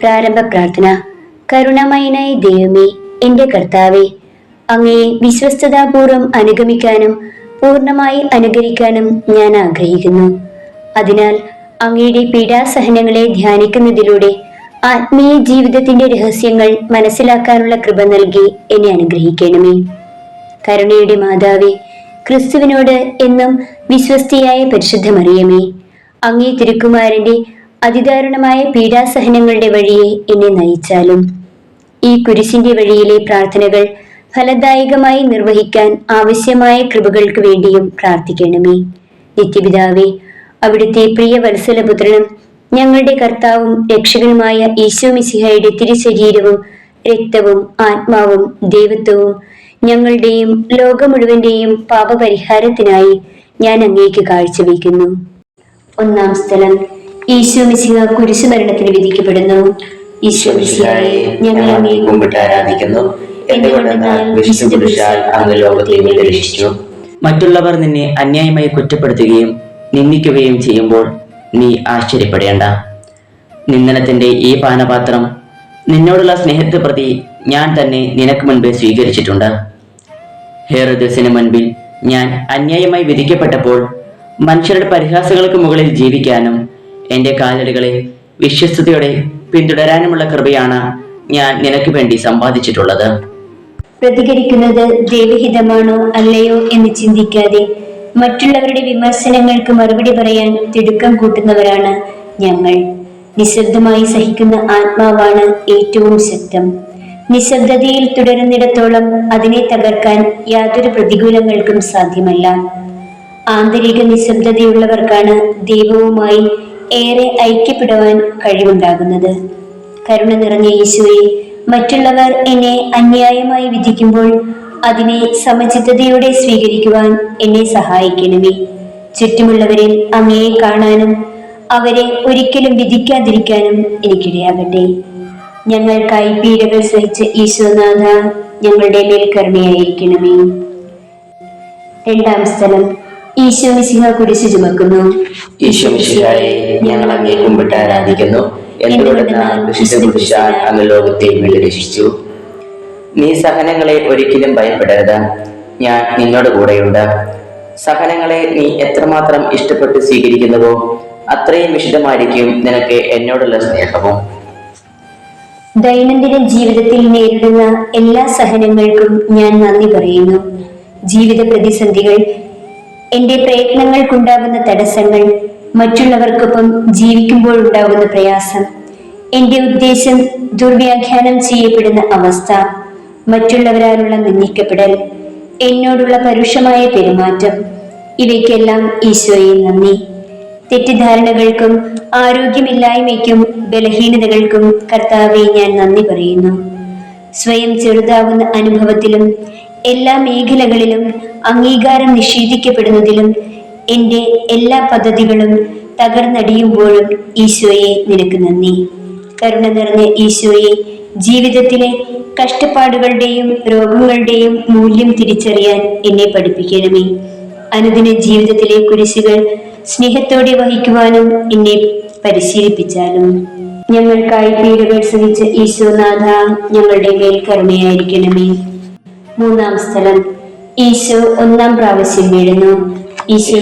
പ്രാരംഭ പ്രാർത്ഥന. കരുണമയനായ ദൈവമേ എന്റെ കർത്താവെ അങ്ങയെ വിശ്വസ്തതാപൂർവം അനുഗമിക്കാനും പൂർണമായി അനുകരിക്കാനും ഞാൻ ആഗ്രഹിക്കുന്നു. അതിനാൽ അങ്ങയുടെ പീഡാസഹനങ്ങളെ ധ്യാനിക്കുന്നതിലൂടെ ആത്മീയ ജീവിതത്തിന്റെ രഹസ്യങ്ങൾ മനസ്സിലാക്കാനുള്ള കൃപ നൽകി എന്നെ അനുഗ്രഹിക്കണമേ. കരുണയുടെ മാതാവേ ക്രിസ്തുവിനോട് എന്നും വിശ്വസ്തിയായ പരിശുദ്ധ മറിയമേ അങ്ങേ തിരുക്കുമാരന്റെ അതിദാരുണമായ പീഡാസഹനങ്ങളുടെ വഴിയെ എന്നെ നയിച്ചാലും. ഈ കുരിശിന്റെ വഴിയിലെ പ്രാർത്ഥനകൾ ഫലദായകമായി നിർവഹിക്കാൻ ആവശ്യമായ കൃപകൾക്ക് വേണ്ടിയും പ്രാർത്ഥിക്കണമേ. നിത്യപിതാവേ അവിടുത്തെ പ്രിയ വത്സലപുത്രനും ഞങ്ങളുടെ കർത്താവും രക്ഷകനുമായ ഈശോ മിസിഹയുടെ തിരുശരീരവും രക്തവും ആത്മാവും ദൈവത്വവും ഞങ്ങളുടെയും ലോകം മുഴുവന്റെയും പാപപരിഹാരത്തിനായി ഞാൻ അങ്ങേക്ക് കാഴ്ചവെക്കുന്നു ഒന്നാം സ്ഥലം. ഈശോ മിശിഹ കുരിശുമരണത്തിന് വിധിക്കപ്പെടുന്നു. ഈശോ മിശിഹായെ ഞങ്ങൾ അങ്ങേ കുമ്പിട്ട് ആരാധിക്കുന്നു. മറ്റുള്ളവർ നിന്നെ അന്യായമായി കുറ്റപ്പെടുത്തുകയും നിന്ദിക്കുകയും ചെയ്യുമ്പോൾ നീ ആശ്ചര്യപ്പെടേണ്ട. നിന്ദനത്തിന്റെ ഈ പാനപാത്രം നിന്നോടുള്ള സ്നേഹത്തെ പ്രതി ഞാൻ തന്നെ നിനക്ക് മുൻപ് സ്വീകരിച്ചിട്ടുണ്ട്. ഹേറോദസിന് മുൻപിൽ ഞാൻ അന്യായമായി വിധിക്കപ്പെട്ടപ്പോൾ മനുഷ്യരുടെ പരിഹാസങ്ങൾക്ക് മുകളിൽ ജീവിക്കാനും എന്റെ കാലടികളെ വിശ്വസ്തയോടെ പിന്തുടരാനുമുള്ള കൃപയാണ് ഞാൻ നിനക്ക് വേണ്ടി സമ്പാദിച്ചിട്ടുള്ളത്. പ്രതികരിക്കുന്നത് ദൈവഹിതമാണോ അല്ലയോ എന്ന് ചിന്തിക്കാതെ മറ്റുള്ളവരുടെ വിമർശനങ്ങൾക്ക് മറുപടി പറയാൻ തിടുക്കം കൂട്ടുന്നവരാണ് ഞങ്ങൾ. നിശബ്ദമായി സഹിക്കുന്ന ആത്മാവാണ് ഏറ്റവും ശക്തം. നിശബ്ദതയിൽ തുടരുന്നിടത്തോളം അതിനെ തകർക്കാൻ യാതൊരു പ്രതികൂലങ്ങൾക്കും സാധ്യമല്ല. ആന്തരിക നിശബ്ദതയുള്ളവർക്കാണ് ദൈവവുമായി ഏറെ ഐക്യപ്പെടുവാൻ കഴിവുണ്ടാകുന്നത്. കരുണ നിറഞ്ഞ യേശുവെ മറ്റുള്ളവർ എന്നെ അന്യായമായി വിധിക്കുമ്പോൾ അതിനെ സമചിത്തതയോടെ സ്വീകരിക്കുവാൻ എന്നെ സഹായിക്കണമേ. ചുറ്റുമുള്ളവരിൽ അങ്ങയെ കാണാനും അവരെ ഒരിക്കലും വിധിക്കാതിരിക്കാനും എനിക്കിടയാകട്ടെ. ഞങ്ങൾക്കായി പീഡകൾ സഹിച്ച ഈശോനാഥ ഞങ്ങളുടെ മേൽ രണ്ടാം സ്ഥലം. ഈശോ മിശിഹ കുരിശ് ചുമക്കുന്നു. ഈശോ മിശിഹായെ ഞങ്ങൾ അങ്ങേ കുമ്പിട്ട് ആരാധിക്കുന്നു എന്തുകൊണ്ടെന്നാൽ വിശുദ്ധ അങ്ങ് ലോകത്തെ രക്ഷിച്ചു. നീ സഹനങ്ങളെ ഒരിക്കലും ഭയപ്പെടരുത്. ഞാൻ നിന്നോട് കൂടെയുണ്ട്. സഹനങ്ങളെ നീ എത്രമാത്രം ഇഷ്ടപ്പെട്ട് സ്വീകരിക്കുന്നുവോ അത്രയും വിശുദ്ധമായിരിക്കും നിനക്ക് എന്നോടുള്ള സ്നേഹവും. ദൈനംദിന ജീവിതത്തിൽ നേരിടുന്ന എല്ലാ സഹനങ്ങൾക്കും ഞാൻ നന്ദി പറയുന്നു. ജീവിത പ്രതിസന്ധികൾ എന്റെ പ്രയത്നങ്ങൾക്കുണ്ടാകുന്ന തടസ്സങ്ങൾ മറ്റുള്ളവർക്കൊപ്പം ജീവിക്കുമ്പോൾ ഉണ്ടാകുന്ന പ്രയാസം എന്റെ ഉദ്ദേശം ദുർവ്യാഖ്യാനം ചെയ്യപ്പെടുന്ന അവസ്ഥ മറ്റുള്ളവരാലുള്ള നിന്ദിക്കപ്പെടൽ എന്നോടുള്ള പരുഷമായ പെരുമാറ്റം ഇവയ്ക്കെല്ലാം ഈശോയെ നന്ദി. തെറ്റിദ്ധാരണകൾക്കും ആരോഗ്യമില്ലായ്മയ്ക്കും ബലഹീനതകൾക്കും കർത്താവെ ഞാൻ നന്ദി പറയുന്നു. സ്വയം ചെറുതാവുന്ന അനുഭവത്തിലും എല്ലാ മേഖലകളിലും അംഗീകാരം നിഷേധിക്കപ്പെടുന്നതിലും എന്റെ എല്ലാ പദ്ധതികളും തകർന്നടിയുമ്പോഴും ഈശോയെ നിനക്ക് നന്ദി. കരുണ നിറഞ്ഞ ഈശോയെ ജീവിതത്തിലെ കഷ്ടപ്പാടുകളുടെയും രോഗങ്ങളുടെയും മൂല്യം തിരിച്ചറിയാൻ എന്നെ പഠിപ്പിക്കണമേ. അനുദിന ജീവിതത്തിലെ കുരിശുകൾ സ്നേഹത്തോടെ വഹിക്കുവാനും എന്നെ പരിശീലിപ്പിച്ചാലും. ഞങ്ങൾക്കായി പീഡകൾ സഹിച്ച ഈശോനാഥ ഞങ്ങളുടെ മേൽ കരുണയായിരിക്കണമേ മൂന്നാം സ്ഥലം. ഈശോ ഒന്നാം പ്രാവശ്യം വീഴുന്നു. ഈശോ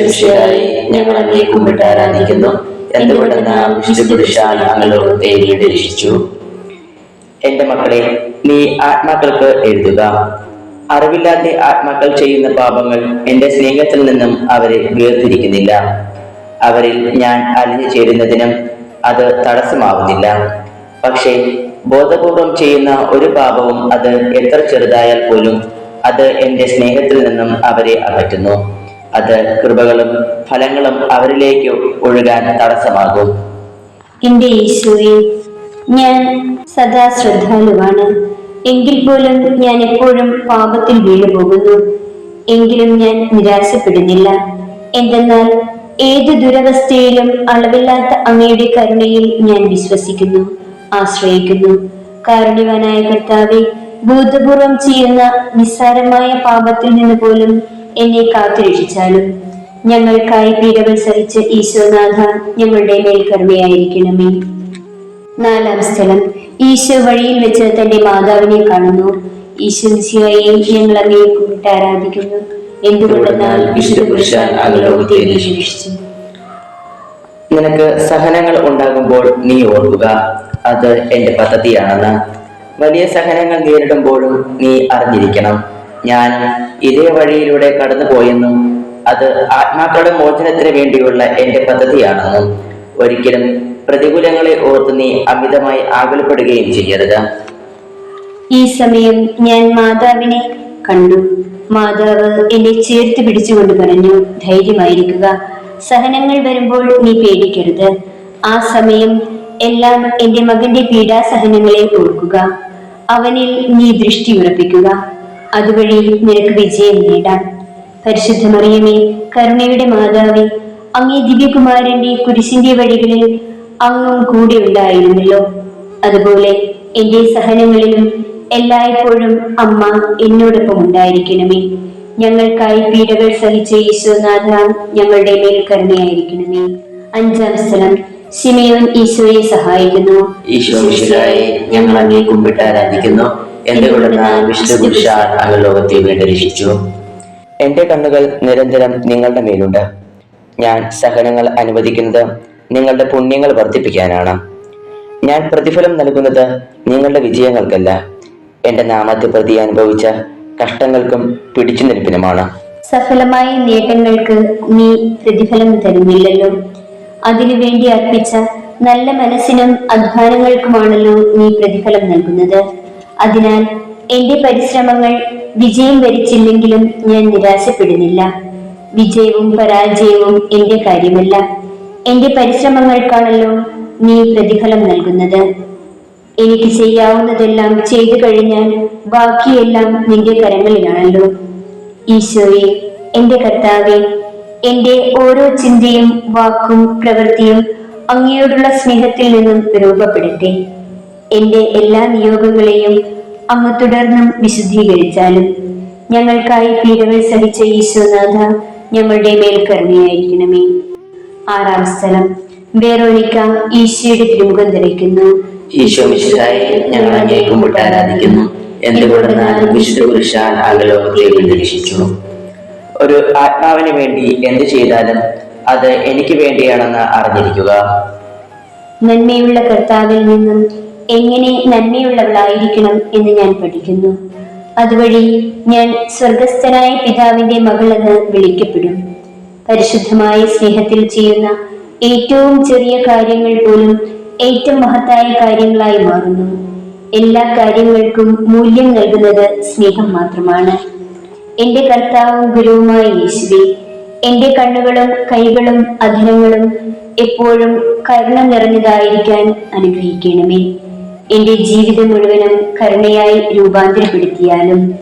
എന്റെ മക്കളെ നീ ആത്മാക്കൾക്ക് എഴുതുക. അറിവില്ലാത്ത ആത്മാക്കൾ ചെയ്യുന്ന പാപങ്ങൾ എന്റെ സ്നേഹത്തിൽ നിന്നും അവരെ വേർതിരിക്കുന്നില്ല. അവരിൽ ഞാൻ അലിഞ്ഞു ചേരുന്നതിനും അത് തടസ്സമാവുന്നില്ല. പക്ഷേ ബോധപൂർവം ചെയ്യുന്ന ഒരു പാപവും അത് എത്ര ചെറുതായാൽ പോലും അത് എന്റെ സ്നേഹത്തിൽ നിന്നും അവരെ അകറ്റുന്നു. അത് കൃപകളും ഫലങ്ങളും അവരിലേക്ക് ഒഴുകാൻ തടസ്സമാകും. എന്റെ ഈശോയെ ഞാൻ സദാ ശ്രദ്ധാലുവാണ്. എങ്കിൽ പോലും ഞാൻ എപ്പോഴും പാപത്തിൽ വീണു പോകുന്നു എങ്കിലും ഞാൻ നിരാശപ്പെടുന്നില്ല. എന്തെന്നാൽ ഏത് ദുരവസ്ഥയിലും അളവില്ലാത്ത അങ്ങയുടെ കരുണയിൽ ഞാൻ വിശ്വസിക്കുന്നു. ആശ്രയിക്കുന്നു. കാരുണ്യവാനായ കർത്താവെ ബോധപൂർവം ചെയ്യുന്ന നിസ്സാരമായ പാപത്തിൽ നിന്ന് പോലും എന്നെ കാത്തുരക്ഷിച്ചാലും ഞങ്ങൾക്കായി പീഡകൾ സഹിച്ച് ഈശോനാഥ ഞങ്ങളുടെ മേൽക്കർമ്മയായിരിക്കണമേ നാലാം സ്ഥലം ഈശോ വഴിയിൽ വെച്ച് തന്റെ മാതാവിനെ കാണുന്നു. ഈശോ ഞങ്ങൾ അങ്ങേ കൂട്ട് ആരാധിക്കുന്നു. എന്തുകൊണ്ടെന്നാൽ വിശുദ്ധ പുരുഷൻ നിനക്ക് സഹനങ്ങൾ ഉണ്ടാകുമ്പോൾ നീ ഓർക്കുക. അത് എന്റെ പദ്ധതിയാണെന്ന് വലിയ സഹനങ്ങൾ നേരിടുമ്പോഴും നീ അറിഞ്ഞിരിക്കണം. ഞാൻ ഇതേ വഴിയിലൂടെ കടന്നുപോയെന്നും അത് ആത്മാക്കളുടെ മോചനത്തിന് വേണ്ടിയുള്ള എന്റെ പദ്ധതിയാണെന്നും ഒരിക്കലും പ്രതികൂലങ്ങളെ ഓർത്ത് നീ അമിതമായി ആകുലപ്പെടുകയും ചെയ്യരുത്. ഈ സമയം ഞാൻ മാതാവിനെ കണ്ടു. മാതാവ് എന്നെ ചേർത്ത് പിടിച്ചുകൊണ്ട് പറഞ്ഞു ധൈര്യമായിരിക്കുക. സഹനങ്ങൾ വരുമ്പോൾ നീ പേടിക്കരുത്. ആ സമയം എല്ലാം എന്റെ മകന്റെ പീഡാസഹനങ്ങളെ ഓർക്കുക അവനിൽ നീ ദൃഷ്ടി ഉറപ്പിക്കുക. അതുവഴി നിനക്ക് വിജയം നേടാം. പരിശുദ്ധ മറിയമേ കരുണയുടെ മാതാവേ അങ്ങേ ദിവ്യകുമാരന്റെ കുരിശിന്റെ വഴികളിൽ അങ്ങും കൂടെ ഉണ്ടായിരുന്നല്ലോ. അതുപോലെ എന്റെ സഹനങ്ങളിലും എല്ലായ്പ്പോഴും അമ്മ എന്നോടൊപ്പം ഉണ്ടായിരിക്കണമേ. ഞങ്ങൾക്കായി പീഡകൾ സഹിച്ച ഈശോനാഥ ഞങ്ങളുടെ മേൽ കരുണയായിരിക്കണമേ. അഞ്ചാം സ്ഥലം ശിമയോൻ ഈശോയെ സഹായിക്കുന്നു. ഈശോ മിശിഹായെ ഞങ്ങൾ അങ്ങേ കുമ്പിട്ട് ആരാധിക്കുന്നു. എന്തുകൊണ്ടെന്നാൽ വിശുദ്ധ പുരുഷാൽ അങ്ങ് ലോകത്തെ വേണ്ടി രക്ഷിച്ചു. എന്റെ കണ്ണുകൾ നിരന്തരം നിങ്ങളുടെ മേലുണ്ട്. ഞാൻ സഹനങ്ങൾ അനുവദിക്കുന്നത് നിങ്ങളുടെ പുണ്യങ്ങൾ വർദ്ധിപ്പിക്കാനാണ്. ഞാൻ പ്രതിഫലം നൽകുന്നത് നിങ്ങളുടെ വിജയങ്ങൾക്കല്ല. എന്റെ നാമത്തെ പ്രതി അനുഭവിച്ച കഷ്ടങ്ങൾക്കും പിടിച്ചു നിൽപ്പിനുമാണ് സഫലമായ നേട്ടങ്ങൾക്ക് നീ പ്രതിഫലം തരുന്നില്ലല്ലോ. അതിനു വേണ്ടി അർപ്പിച്ച നല്ല മനസ്സിനും അധ്വാനങ്ങൾക്കുമാണല്ലോ നീ പ്രതിഫലം നൽകുന്നത്. അതിനാൽ എന്റെ പരിശ്രമങ്ങൾ വിജയം വരിച്ചില്ലെങ്കിലും ഞാൻ നിരാശപ്പെടുന്നില്ല. വിജയവും പരാജയവും എന്റെ കാര്യമല്ല. എന്റെ പരിശ്രമങ്ങൾക്കാണല്ലോ നീ പ്രതിഫലം നൽകുന്നത്. എനിക്ക് ചെയ്യാവുന്നതെല്ലാം ചെയ്തു കഴിഞ്ഞാൽ ബാക്കിയെല്ലാം നിന്റെ കരങ്ങളിലാണല്ലോ. ഈശോയെ എന്റെ കർത്താവെ എന്റെ ഓരോ ചിന്തയും വാക്കും പ്രവൃത്തിയും അങ്ങയോടുള്ള സ്നേഹത്തിൽ നിന്നും രൂപപ്പെടട്ടെ. എന്റെ എല്ലാ നിയോഗങ്ങളെയും അങ്ങ് തുടർന്നും വിശുദ്ധീകരിച്ചാലും ഞങ്ങൾക്കായി പീഡകൾ സഹിച്ച ഈശോനാഥ ഞങ്ങളുടെ മേൽ കരുണയായിരിക്കണമേ. ആറാം സ്ഥലം. വേറോനിക്ക ഈശോയുടെ തിരുമുഖം ധരിക്കുന്നു. ഈശോ മിശിഹായെ ഞങ്ങൾ അങ്ങേക്കും ആരാധിക്കുന്നു. എന്തുകൊണ്ടെന്നാൽ വിശുദ്ധ പുരുഷാൽ അങ്ങ് നിരീക്ഷിച്ചു ഒരു ആത്മാവിന് വേണ്ടി എന്ത് ചെയ്താലും അത് എനിക്ക് വേണ്ടിയാണെന്ന് അറിഞ്ഞിരിക്കുക. നന്മയുള്ള കർത്താവിൽ നിന്നും എങ്ങനെ നന്മയുള്ളവളായിരിക്കണം എന്ന് ഞാൻ പഠിക്കുന്നു. അതുവഴി ഞാൻ സ്വർഗസ്ഥനായ പിതാവിന്റെ മകളെന്ന് വിളിക്കപ്പെടും. പരിശുദ്ധമായ സ്നേഹത്തിൽ ചെയ്യുന്ന ഏറ്റവും ചെറിയ കാര്യങ്ങൾ പോലും ഏറ്റവും മഹത്തായ കാര്യങ്ങളായി മാറുന്നു. എല്ലാ കാര്യങ്ങൾക്കും മൂല്യം നൽകുന്നത് സ്നേഹം മാത്രമാണ്. എന്റെ കർത്താവും ഗുരുവുമായ യേശുവേ എന്റെ കണ്ണുകളും കൈകളും അധരങ്ങളും എപ്പോഴും കരുണ നിറഞ്ഞതായിരിക്കാൻ അനുഗ്രഹിക്കണമേ. എന്റെ ജീവിതം മുഴുവനും കരുണയായി രൂപാന്തരപ്പെടുത്തിയാലും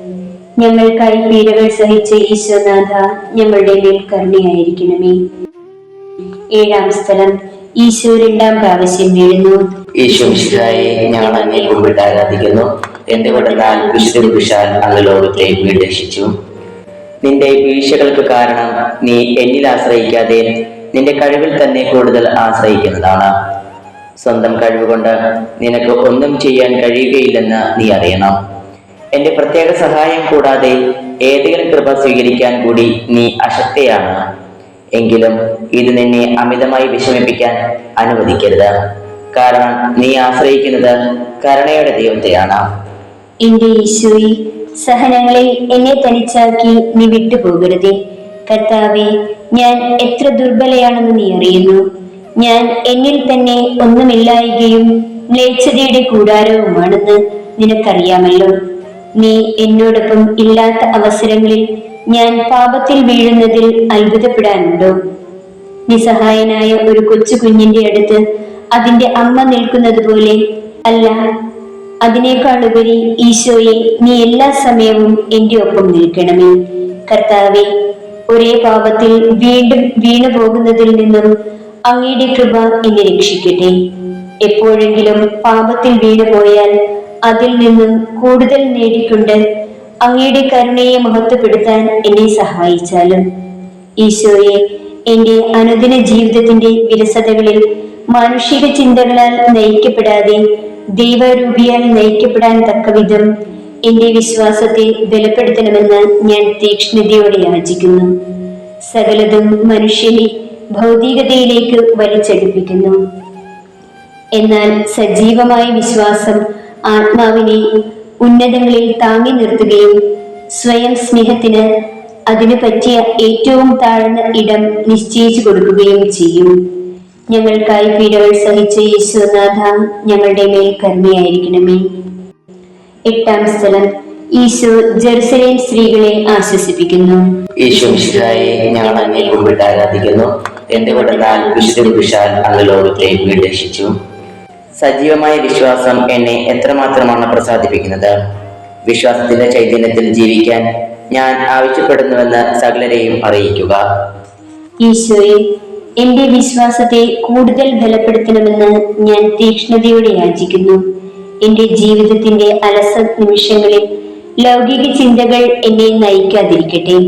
ഞങ്ങൾക്കായി പീഡകൾ സഹിച്ച ഈശ്വരനാഥ ഞങ്ങളുടെ മേൽ കരുണയായിരിക്കണമേ. ഏഴാം സ്ഥലം ഈശോ രണ്ടാം പ്രാവശ്യം വീഴുന്നു. ഈശോ ഞങ്ങൾ അങ്ങേ ആരാധിക്കുന്നു. എന്തുകൊണ്ടെന്നാൽ വിശുദ്ധ പുരുഷാൽ അങ്ങ് ലോകത്തെ നിന്റെ വീഴ്ചകൾക്ക് കാരണം നീ എന്നിൽ ആശ്രയിക്കാതെ നിന്റെ കഴിവിൽ തന്നെ കൂടുതൽ ആശ്രയിക്കുന്നതാണ്. സ്വന്തം കഴിവുകൊണ്ട് നിനക്ക് ഒന്നും ചെയ്യാൻ കഴിയുകയില്ലെന്ന് നീ അറിയണം. എന്റെ പ്രത്യേക സഹായം കൂടാതെ ഏതെങ്കിലും കൃപ സ്വീകരിക്കാൻ കൂടി നീ അശക്തയാണ്. എങ്കിലും ഇത് നിന്നെ അമിതമായി വിഷമിപ്പിക്കാൻ അനുവദിക്കരുത്. കാരണം നീ ആശ്രയിക്കുന്നത് കരുണയുടെ ദൈവത്തെയാണ്. എന്റെ ഈശോയെ സഹനങ്ങളിൽ എന്നെ തനിച്ചാക്കി നീ വിട്ടുപോകരുതേ. കർത്താവെ ഞാൻ എത്ര ദുർബലയാണെന്ന് നീ അറിയുന്നു. ഞാൻ എന്നിൽ തന്നെ ഒന്നുമില്ലായികയും മ്ലേച്ഛതയുടെ കൂടാരവുമാണെന്ന് നിനക്കറിയാമല്ലോ. നീ എന്നോടൊപ്പം ഇല്ലാത്ത അവസരങ്ങളിൽ ഞാൻ പാപത്തിൽ വീഴുന്നതിൽ അത്ഭുതപ്പെടാനുണ്ടോ? നിസ്സഹായനായ ഒരു കൊച്ചു കുഞ്ഞിന്റെ അടുത്ത് അതിന്റെ അമ്മ നിൽക്കുന്നത് പോലെ അല്ല അതിനേക്കാൾ ഉപരി ഈശോയെ നീ എല്ലാ സമയവും എന്റെ ഒപ്പം നിൽക്കണമേ. കർത്താവെ ഒരേ പാപത്തിൽ വീണ്ടും വീണു പോകുന്നതിൽ നിന്നും അങ്ങയുടെ കൃപ എന്നെ രക്ഷിക്കട്ടെ. എപ്പോഴെങ്കിലും പാപത്തിൽ വീണു പോയാൽ അതിൽ നിന്നും കൂടുതൽ നേടിക്കൊണ്ട് അങ്ങയുടെ കരുണയെ മഹത്വപ്പെടുത്താൻ എന്നെ സഹായിച്ചാലും. ഈശോയെ എന്റെ അനുദിന ജീവിതത്തിന്റെ വിരസതകളിൽ മാനുഷിക ചിന്തകളാൽ നയിക്കപ്പെടാതെ ദൈവരൂപിയാൽ നയിക്കപ്പെടാൻ തക്കവിധം എന്റെ വിശ്വാസത്തെ ബലപ്പെടുത്തണമെന്ന് ഞാൻ തീക്ഷ്ണതയോടെ യാചിക്കുന്നു. സകലതും മനുഷ്യനെ ഭൗതികതയിലേക്ക് വലിച്ചടിപ്പിക്കുന്നു. എന്നാൽ സജീവമായ വിശ്വാസം ആത്മാവിനെ ഉന്നതങ്ങളിൽ താങ്ങി നിർത്തുകയും സ്വയം സ്നേഹത്തിന് അതിനു പറ്റിയ ഏറ്റവും താഴ്ന്ന ഇടം നിശ്ചയിച്ചു കൊടുക്കുകയും ചെയ്യും. ഞങ്ങൾക്കായി പീഡകൾ സഹിച്ച യേശുനാഥ ഞങ്ങളുടെ മേൽ കരുണയായിരിക്കണമേ. എട്ടാം സ്ഥലം ഈശോ ജെറുസലേം സ്ത്രീകളെ ആശ്വസിപ്പിക്കുന്നു. ഈശോ മിശിഹായെ ഞങ്ങൾ അങ്ങേ കുമ്പിട്ട് ആരാധിക്കുന്നു. എന്തുകൊണ്ടെന്നാൽ വിശുദ്ധ വിശാൽ അങ്ങ് ലോകത്തെ വീണ്ടെഷിച്ചു സജീവമായ വിശ്വാസം എന്നെ എത്രമാത്രമാണ് പ്രസാദിപ്പിക്കുന്നത്? വിശ്വാസത്തിന്റെ ചൈതന്യത്തിൽ ജീവിക്കാൻ ഞാൻ ആവശ്യപ്പെടുന്നുവെന്ന് സകലരെയും അറിയിക്കുക. ഈശോയെ എന്റെ വിശ്വാസത്തെ കൂടുതൽ ബലപ്പെടുത്തണമെന്ന് ഞാൻ തീക്ഷ്ണതയോടെ യാചിക്കുന്നു. എന്റെ ജീവിതത്തിന്റെ അലസ നിമിഷങ്ങളിൽ ലൗകിക ചിന്തകൾ എന്നെ നയിക്കാതിരിക്കട്ടെ.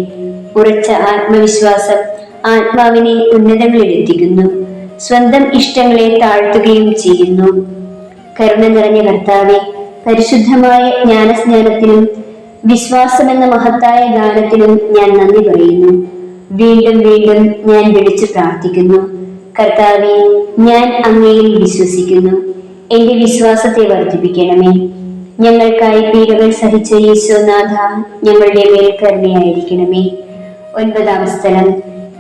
ഉറച്ച ആത്മവിശ്വാസം ആത്മാവിനെ ഉന്നതങ്ങളിലെത്തിക്കുന്നു. സ്വന്തം ഇഷ്ടങ്ങളെ താഴ്ത്തുകയും ചെയ്യുന്നു. കരുണ നിറഞ്ഞ കർത്താവെ പരിശുദ്ധമായ ജ്ഞാനസ്നാനത്തിനും വിശ്വാസമെന്ന മഹത്തായ ഗാനത്തിനും ഞാൻ നന്ദി പറയുന്നു. വീണ്ടും വീണ്ടും ഞാൻ വിളിച്ചു പ്രാർത്ഥിക്കുന്നു. കർത്താവെ ഞാൻ അങ്ങയിൽ വിശ്വസിക്കുന്നു. എന്റെ വിശ്വാസത്തെ വർദ്ധിപ്പിക്കണമേ. ഞങ്ങൾക്കായി പീഡകൾ സഹിച്ച ഈശോനാഥ ഞങ്ങളുടെ മേൽ കരുണയായിരിക്കണമേ. ഒൻപതാം സ്ഥലം.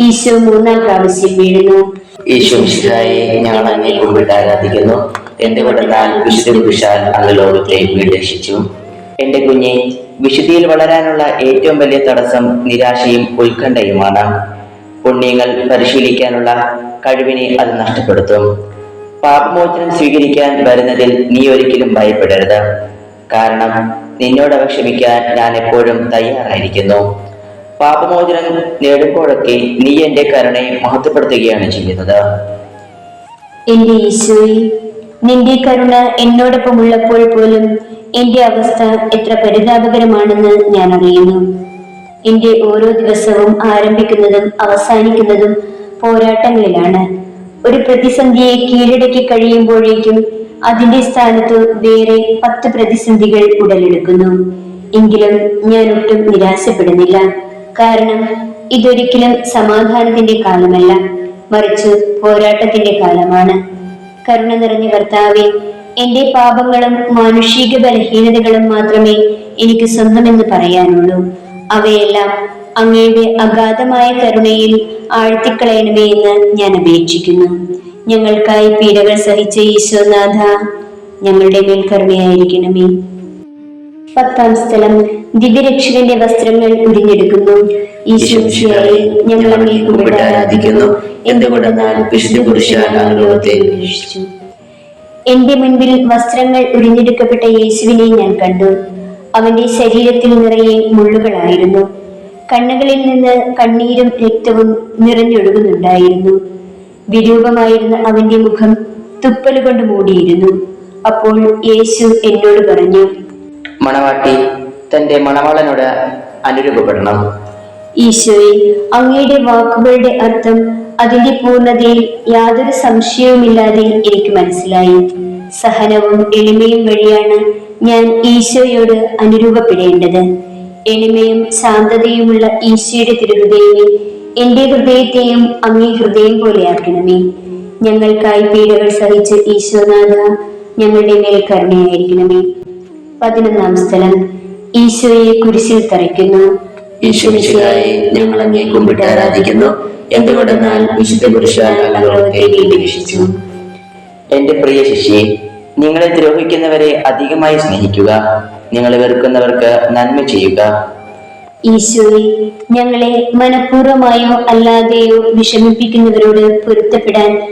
ഈശോ മൂന്നാം പ്രാവശ്യം വീഴുന്നു. ഈശോ മിശിഹായെ ഞങ്ങൾ അങ്ങേ കുമ്പിട്ട് ആരാധിക്കുന്നു. എന്തുകൊണ്ടെന്നാൽ വിശുദ്ധ വിശാൽ അങ്ങ് ലോകത്തെ വീണ്ടെഷിച്ചു എന്റെ കുഞ്ഞെ വിശുദ്ധിയിൽ വളരാനുള്ള ഏറ്റവും വലിയ തടസ്സം നിരാശയും ഉത്കണ്ഠയുമാണ്. പുണ്യങ്ങൾ പരിശീലിക്കാനുള്ള കഴിവിനെ അത് നഷ്ടപ്പെടുത്തും. പാപമോചനം സ്വീകരിക്കാൻ വരുന്നതിൽ നീ ഒരിക്കലും ഭയപ്പെടരുത്. കാരണം നിന്നോട് ക്ഷമിക്കാൻ ഞാൻ എപ്പോഴും തയ്യാറായിരിക്കുന്നു. പാപമോചനം നേടുമ്പോഴൊക്കെ നീ എന്റെ കരുണയെ മഹത്വപ്പെടുത്തുകയാണ് ചെയ്യുന്നത്. എന്റെ ഈശോയെ നിന്റെ കരുണ എന്നോടൊപ്പം ഉള്ളപ്പോൾ പോലും എന്റെ അവസ്ഥ എത്ര പരിതാപകരമാണെന്ന് ഞാൻ അറിയുന്നു. എന്റെ ഓരോ ദിവസവും ആരംഭിക്കുന്നതും അവസാനിക്കുന്നതും പോരാട്ടങ്ങളിലാണ്. ഒരു പ്രതിസന്ധിയെ കീഴടക്കി കഴിയുമ്പോഴേക്കും അതിന്റെ സ്ഥാനത്ത് വേറെ പത്ത് പ്രതിസന്ധികൾ ഉടലെടുക്കുന്നു. എങ്കിലും ഞാൻ ഒട്ടും നിരാശപ്പെടുന്നില്ല. കാരണം ഇതൊരിക്കലും സമാധാനത്തിന്റെ കാലമല്ല മറിച്ച് പോരാട്ടത്തിന്റെ കാലമാണ്. കരുണ നിറഞ്ഞ കർത്താവെ എന്റെ പാപങ്ങളും മാനുഷിക ബലഹീനതകളും മാത്രമേ എനിക്ക് സ്വന്തമെന്ന് പറയാനുള്ളൂ. അവയെല്ലാം അങ്ങയുടെ അഗാധമായ കരുണയിൽ ആഴ്ത്തിക്കളയണമേ എന്ന് ഞാൻ അപേക്ഷിക്കുന്നു. ഞങ്ങൾക്കായി പീഡകൾ സഹിച്ച ഈശോനാഥ ഞങ്ങളുടെ മേൽ കരുണയായിരിക്കണമേ പത്താം സ്ഥലം ദിവ്യരക്ഷകന്റെ വസ്ത്രങ്ങൾ ഉരിഞ്ഞെടുക്കുന്നു. ഈശോയെ ഞങ്ങൾ അങ്ങേ കുമ്പിട്ട് ആരാധിക്കുന്നു. എന്തുകൊണ്ടെന്നാൽ വിശുദ്ധ പുരുഷാൽ അങ്ങ് ലോകത്തെ എന്റെ മുൻപിൽ വസ്ത്രങ്ങൾ ഉരിഞ്ഞെടുക്കപ്പെട്ട യേശുവിനെ ഞാൻ കണ്ടു. അവന്റെ ശരീരത്തിൽ നിറയെ മുള്ളുകളായിരുന്നു. കണ്ണുകളിൽ നിന്ന് കണ്ണീരും രക്തവും നിറഞ്ഞൊഴുകുന്നുണ്ടായിരുന്നു. വിരൂപമായിരുന്ന അവന്റെ മുഖം തുപ്പലുകൊണ്ട് മൂടിയിരുന്നു. അപ്പോൾ യേശു എന്നോട് പറഞ്ഞു മണവാട്ടി തന്റെ മണവാളനോട് അനുരൂപപ്പെടണം. ഈശോയെ അങ്ങയുടെ വാക്കുകളുടെ അർത്ഥം അതിന്റെ പൂർണതയിൽ യാതൊരു സംശയവുമില്ലാതെ എനിക്ക് മനസ്സിലായി. സഹനവും എളിമയും വഴിയാണ് ഞാൻ ഈശോയോട് അനുരൂപപ്പെടേണ്ടത്. എളിമയും ശാന്തതയുമുള്ള ഈശോയുടെ തിരുഹൃദയമേ എന്റെ ഹൃദയത്തെയും അങ്ങേ ഹൃദയം പോലെയാക്കണമേ ഞങ്ങൾക്കായി പീഡകൾ സഹിച്ച് ഈശോനാഥ ഞങ്ങളുടെ മേൽ കരുണയായിരിക്കണമേ. പതിനൊന്നാം സ്ഥലം. ഈശോയെ കുരിശിൽ തറയ്ക്കുന്നു. ഈശ്വരിശിഹായെ ഞങ്ങൾ അങ്ങേ കുമ്പിട്ട് ആരാധിക്കുന്നു. എന്തുകൊണ്ടെന്നാൽ വിശുദ്ധ വീണ്ടെഷിച്ചു എന്റെ പ്രിയ ശിഷ്യെ നിങ്ങളെ ദ്രോഹിക്കുന്നവരെ അധികമായി സ്നേഹിക്കുക. നിങ്ങളെ വെറുക്കുന്നവർക്ക് നന്മ ചെയ്യുക. ഈശോയെ ഞങ്ങളെ മനഃപൂർവമായോ അല്ലാതെയോ വിഷമിപ്പിക്കുന്നവരോട് പൊരുത്തപ്പെടാൻ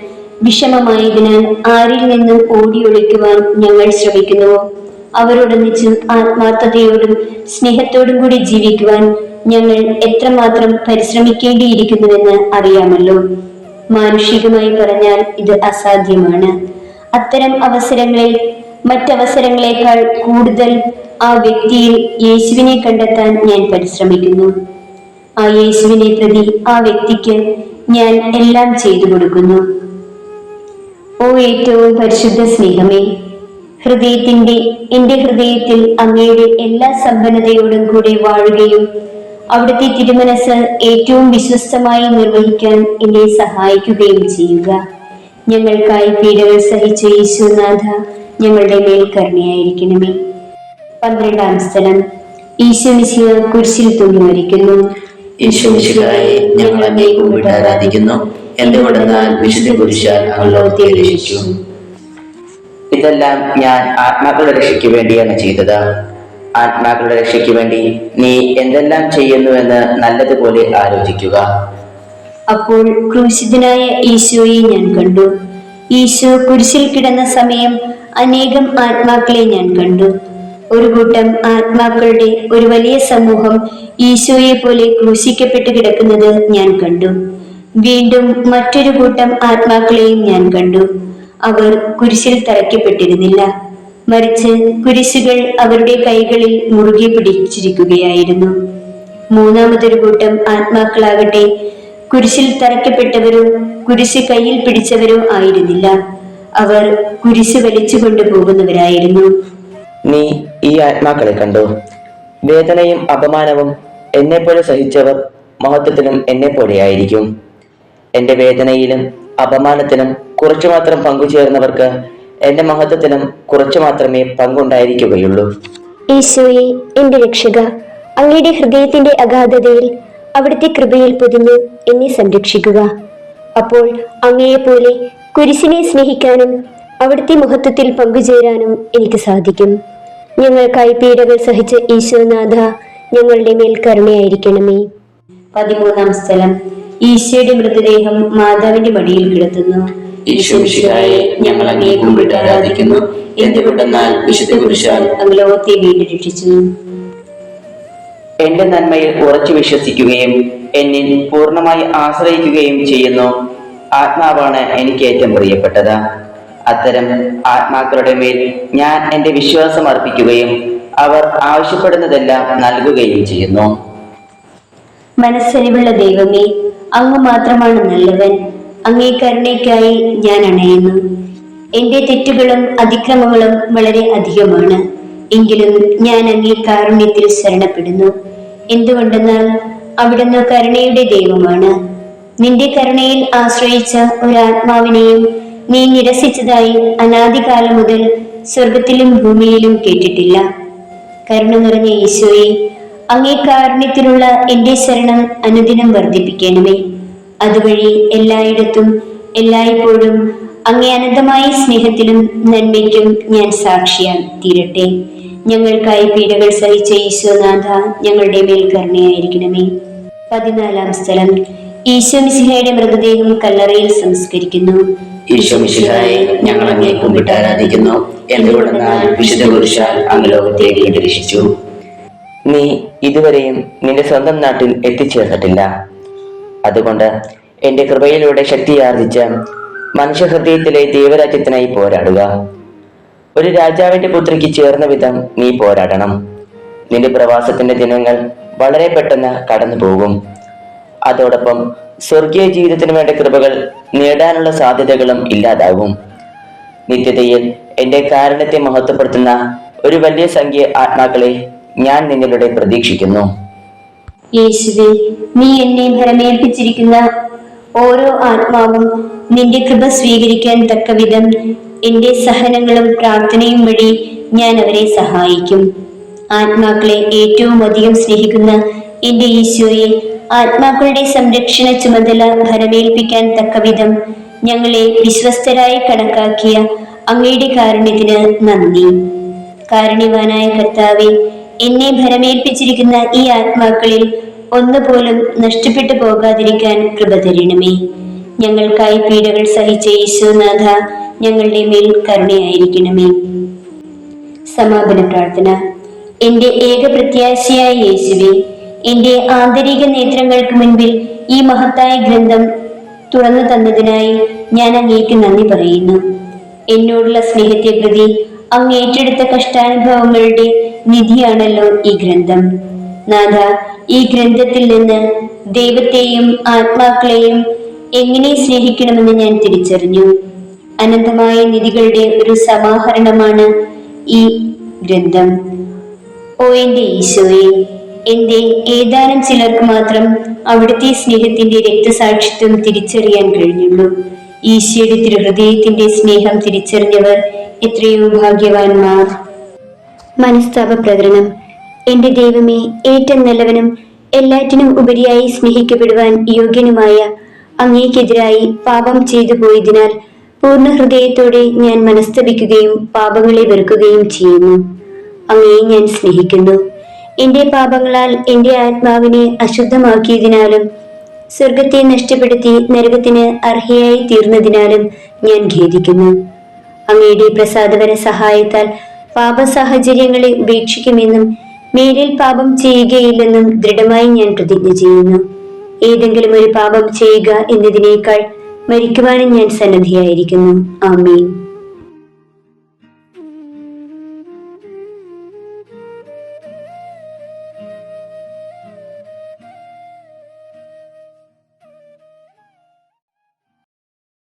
വിഷമമായതിനാൽ ആരിൽ നിന്നും ഓടിയൊളിക്കുവാൻ ഞങ്ങൾ ശ്രമിക്കുന്നുവോ അവരോടൊന്നിച്ച് ആത്മാർത്ഥതയോടും സ്നേഹത്തോടും കൂടി ജീവിക്കുവാൻ ഞങ്ങൾ എത്രമാത്രം പരിശ്രമിക്കേണ്ടിയിരിക്കുന്നുവെന്ന് അറിയാമല്ലോ. മാനുഷികമായി പറഞ്ഞാൽ ഇത് അസാധ്യമാണ്. അത്തരം അവസരങ്ങളിൽ മറ്റവസരങ്ങളെക്കാൾ കൂടുതൽ ആ വ്യക്തിയിൽ യേശുവിനെ കണ്ടെത്താൻ ഞാൻ പരിശ്രമിക്കുന്നു. ആ യേശുവിനെ പ്രതി ആ വ്യക്തിക്ക് ഞാൻ എല്ലാം ചെയ്തു കൊടുക്കുന്നു. ഓ ഏറ്റവും പരിശുദ്ധ സ്നേഹമേ ഹൃദയത്തിന്റെ എന്റെ ഹൃദയത്തിൽ അങ്ങയുടെ എല്ലാ സമ്പന്നതയോടും കൂടെ വാഴുകയും അവിടുത്തെ തിരുമനസ് ഏറ്റവും വിശ്വസ്തമായി നിർവഹിക്കാൻ എന്നെ സഹായിക്കുകയും ചെയ്യുക. ഞങ്ങൾക്കായി പീഡകൾ സഹിച്ച യേശുനാഥ ഞങ്ങളുടെ മേൽ പന്ത്രണ്ടാം സ്ഥലം. ഈശോ മിശിഹ കുരിശിൽ തൂങ്ങി മരിക്കുന്നു. ഞങ്ങളെ ഞങ്ങൾ അങ്ങേ എന്റെ ആരാധിക്കുന്നു എന്തുകൊണ്ടെന്നാൽ വിശുദ്ധ കുരിശാൽ അങ്ങ് ലോകത്തെ രക്ഷിച്ചു ഇതെല്ലാം ഞാൻ ആത്മാക്കളുടെ രക്ഷയ്ക്ക് വേണ്ടിയാണ് ചെയ്തത്. ആത്മാക്കളുടെ രക്ഷയ്ക്ക് വേണ്ടി നീ എന്തെല്ലാം ചെയ്യുന്നുവെന്ന് നല്ലതുപോലെ ആലോചിക്കുക. അപ്പോൾ ക്രൂശിതനായ ഈശോയെ ഞാൻ കണ്ടു. ഈശോ കുരിശിൽ കിടന്ന സമയം അനേകം ആത്മാക്കളെ ഞാൻ കണ്ടു. ഒരു കൂട്ടം ആത്മാക്കളുടെ ഒരു വലിയ സമൂഹം ഈശോയെ പോലെ ക്രൂശിക്കപ്പെട്ട് കിടക്കുന്നത് ഞാൻ കണ്ടു. വീണ്ടും മറ്റൊരു കൂട്ടം ആത്മാക്കളെയും ഞാൻ കണ്ടു. അവർ കുരിശിൽ തറയ്ക്കപ്പെട്ടിരുന്നില്ല. മറിച്ച് കുരിശുകൾ അവരുടെ കൈകളിൽ മുറുകെ പിടിച്ചിരിക്കുകയായിരുന്നു. മൂന്നാമതൊരു കൂട്ടം ആത്മാക്കളാകട്ടെ കുരിശിൽ തറയ്ക്കപ്പെട്ടവരോ കുരിശ് കയ്യിൽ പിടിച്ചവരോ ആയിരുന്നില്ല. അവർ കുരിശ് വലിച്ചു കൊണ്ടുപോകുന്നവരായിരുന്നു. നീ ഈ ആത്മാക്കളെ കണ്ടോ? വേദനയും അപമാനവും എന്നെപ്പോലെ സഹിച്ചവർ മഹത്വത്തിലും എന്നെപ്പോലെയായിരിക്കും എന്റെ വേദനയിലും അപമാനത്തിലും കുറച്ചു മാത്രം പങ്കുചേർന്നവർക്ക് എന്റെ മഹത്വത്തിലും കുറച്ചു മാത്രമേ പങ്കുണ്ടായിരിക്കുകയുള്ളൂ. ഈശോയെ എന്റെ രക്ഷക അങ്ങയുടെ ഹൃദയത്തിന്റെ അഗാധതയിൽ അവിടുത്തെ കൃപയിൽ പൊതിഞ്ഞ് എന്നെ സംരക്ഷിക്കുക. അപ്പോൾ അങ്ങയെപ്പോലെ കുരിശിനെ സ്നേഹിക്കാനും അവിടുത്തെ മഹത്വത്തിൽ പങ്കുചേരാനും എനിക്ക് സാധിക്കും. ഞങ്ങൾക്കായി പീഡകൾ സഹിച്ച ഈശോനാഥ ഞങ്ങളുടെ മേൽ കരുണയായിരിക്കണമേ പതിമൂന്നാം സ്ഥലം. ഈശോയുടെ മൃതദേഹം മാതാവിന്റെ മടിയിൽ കിടത്തുന്നു. ഈശോമിശിഹായെ ഞങ്ങൾ അങ്ങേ കുമ്പിട്ട് ആരാധിക്കുന്നു. എന്തുകൊണ്ടെന്നാൽ വിശുദ്ധ പുരുഷാൽ ലോകത്തെ വീണ്ടും രക്ഷിച്ചു. എന്റെ നന്മയിൽ ഉറച്ചു വിശ്വസിക്കുകയും എന്നിൽ പൂർണമായി ആശ്രയിക്കുകയും ചെയ്യുന്നു. ആത്മാവാണ് എനിക്ക് ഏറ്റവും പ്രിയപ്പെട്ടത്. അത്തരം ആത്മാക്കളുടെ മേൽ ഞാൻ എന്റെ വിശ്വാസം അർപ്പിക്കുകയും അവർ ആവശ്യപ്പെടുന്നതെല്ലാം നൽകുകയും ചെയ്യുന്നു. മനസ്സരിവുള്ള ദൈവമേ അങ്ങ് മാത്രമാണ് നല്ലവൻ. അങ്ങേ കരുണയ്ക്കായി ഞാൻ അണയുന്നു. എന്റെ തെറ്റുകളും അതിക്രമങ്ങളും വളരെ അധികമാണ്. എങ്കിലും ഞാൻ അങ്ങേ കാരുണ്യത്തിൽ ശരണപ്പെടുന്നു. എന്തുകൊണ്ടെന്നാൽ അവിടുന്ന് കരുണയുടെ ദൈവമാണ്. നിന്റെ കരുണയിൽ ആശ്രയിച്ച ഒരാത്മാവിനെയും നീ നിരസിച്ചതായി അനാദികാലം മുതൽ സ്വർഗത്തിലും ഭൂമിയിലും കേട്ടിട്ടില്ല. കരുണ നിറഞ്ഞ ഈശോയെ അങ്ങേ എന്റെ ശരണം അനുദിനം വർദ്ധിപ്പിക്കണമേ. അതുവഴി എല്ലായിടത്തും എല്ലായ്പ്പോഴും അങ്ങേ അനന്തമായ സ്നേഹത്തിനും നന്മയ്ക്കും ഞാൻ സാക്ഷിയാൻ തീരട്ടെ. ഞങ്ങൾക്കായി പീഡകൾ സഹിച്ച ഈശോനാഥ ഞങ്ങളുടെ മേൽ കരുണയായിരിക്കണമേ. പതിനാലാം സ്ഥലം. ഈശോ മിശിഹയുടെ മൃതദേഹം കല്ലറയിൽ സംസ്കരിക്കുന്നു. ഈശോമിശിഹായെ ഞങ്ങൾ അങ്ങേ കുമ്പിട്ട് ആരാധിക്കുന്നു. എന്തുകൊണ്ടെന്നാൽ വിശുദ്ധ പുരുഷാൽ അങ്ങ് ലോകത്തെ രക്ഷിച്ചു നീ ഇതുവരെയും നിന്റെ സ്വന്തം നാട്ടിൽ എത്തിച്ചേർന്നിട്ടില്ല. അതുകൊണ്ട് എന്റെ കൃപയിലൂടെ ശക്തിയാർജിച്ച് മനുഷ്യഹൃദയത്തിലെ ദൈവരാജ്യത്തിനായി പോരാടുക. ഒരു രാജാവിന്റെ പുത്രിക്ക് ചേർന്ന വിധം നീ പോരാടണം. നിന്റെ പ്രവാസത്തിന്റെ ദിനങ്ങൾ വളരെ പെട്ടെന്ന് കടന്നു പോകും. അതോടൊപ്പം സ്വർഗീയ ജീവിതത്തിന് വേണ്ട കൃപകൾ നേടാനുള്ള സാധ്യതകളും ഇല്ലാതാകും. നിത്യതയിൽ എന്റെ കാരണത്തെ മഹത്വപ്പെടുത്തുന്ന ഒരു വലിയ സംഖ്യ ആത്മാക്കളെ ഞാൻ നിങ്ങളുടെ പ്രതീക്ഷിക്കുന്നു. യേശുവെ നീ എന്നെ ഭരമേൽപ്പിച്ചിരിക്കുന്ന ഓരോ ആത്മാവും നിന്റെ കൃപ സ്വീകരിക്കാൻ തക്കവിധം എന്റെ സഹനങ്ങളും പ്രാർത്ഥനയും വഴി ഞാൻ അവരെ സഹായിക്കും. ആത്മാക്കളെ ഏറ്റവും അധികം സ്നേഹിക്കുന്ന എന്റെ ഈശോയെ ആത്മാക്കളുടെ സംരക്ഷണ ചുമതല ഭരമേൽപ്പിക്കാൻ തക്കവിധം ഞങ്ങളെ വിശ്വസ്തരായി കണക്കാക്കിയ അങ്ങയുടെ കാരുണ്യത്തിന് നന്ദി. കാരുണ്യവാനായ കർത്താവെ എന്നെ ഭരമേൽപ്പിച്ചിരിക്കുന്ന ഈ ആത്മാക്കളിൽ ഒന്നുപോലും നഷ്ടപ്പെട്ടു പോകാതിരിക്കാൻ കൃപ തരണമേ. ഞങ്ങൾക്കായി പീഡകൾ സഹിച്ച യേശുനാഥ ഞങ്ങളുടെ മേൽ കരുണയായിരിക്കണമേ. സമാപന പ്രാർത്ഥന. എന്റെ ഏക പ്രത്യാശയായ യേശുവെ എന്റെ ആന്തരിക നേത്രങ്ങൾക്ക് മുൻപിൽ ഈ മഹത്തായ ഗ്രന്ഥം തുറന്നു തന്നതിനായി ഞാൻ അങ്ങേക്ക് നന്ദി പറയുന്നു. എന്നോടുള്ള സ്നേഹത്തെ പ്രതി അങ്ങ് ഏറ്റെടുത്ത കഷ്ടാനുഭവങ്ങളുടെ നിധിയാണല്ലോ ഈ ഗ്രന്ഥം. നാഥ ഈ ഗ്രന്ഥത്തിൽ നിന്ന് ദൈവത്തെയും ആത്മാക്കളെയും എങ്ങനെ സ്നേഹിക്കണമെന്ന് ഞാൻ തിരിച്ചറിഞ്ഞു. അനന്തമായ നിധികളുടെ ഒരു സമാഹരണമാണ് ഈ ഗ്രന്ഥം. ഓ എന്റെ ഈശോയെ എന്റെ ഏതാനും ചിലർക്ക് മാത്രം അവിടുത്തെ സ്നേഹത്തിന്റെ രക്തസാക്ഷിത്വം തിരിച്ചറിയാൻ കഴിഞ്ഞുള്ളൂ. ഈശോയുടെ തിരുഹൃദയത്തിന്റെ സ്നേഹം തിരിച്ചറിഞ്ഞവർ എത്രയോ ഭാഗ്യവാന്മാർ. മനസ്താപ പ്രകരണം എന്റെ ദൈവമേ ഏറ്റവും നല്ലവനും എല്ലാറ്റിനും ഉപരിയായി സ്നേഹിക്കപ്പെടുവാൻ യോഗ്യനുമായ അങ്ങേക്കെതിരായി പാപം ചെയ്തു പോയതിനാൽ പൂർണ ഹൃദയത്തോടെ ഞാൻ മനസ്തപിക്കുകയും പാപങ്ങളെ വെറുക്കുകയും ചെയ്യുന്നു. അങ്ങയെ ഞാൻ സ്നേഹിക്കുന്നു. എന്റെ പാപങ്ങളാൽ എന്റെ ആത്മാവിനെ അശുദ്ധമാക്കിയതിനാലും സ്വർഗത്തെ നഷ്ടപ്പെടുത്തി നരകത്തിന് അർഹയായി തീർന്നതിനാലും ഞാൻ ഖേദിക്കുന്നു. അങ്ങയുടെ പ്രസാദപര സഹായത്താൽ പാപ സാഹചര്യങ്ങളെ ഉപേക്ഷിക്കുമെന്നും നേരിൽ പാപം ചെയ്യുകയില്ലെന്നും ദൃഢമായി ഞാൻ പ്രതിജ്ഞ ചെയ്യുന്നു. ഏതെങ്കിലും ഒരു പാപം ചെയ്യുക എന്നതിനേക്കാൾ മരിക്കുവാനും ഞാൻ സന്നദ്ധയായിരിക്കുന്നു. ആമീൻ.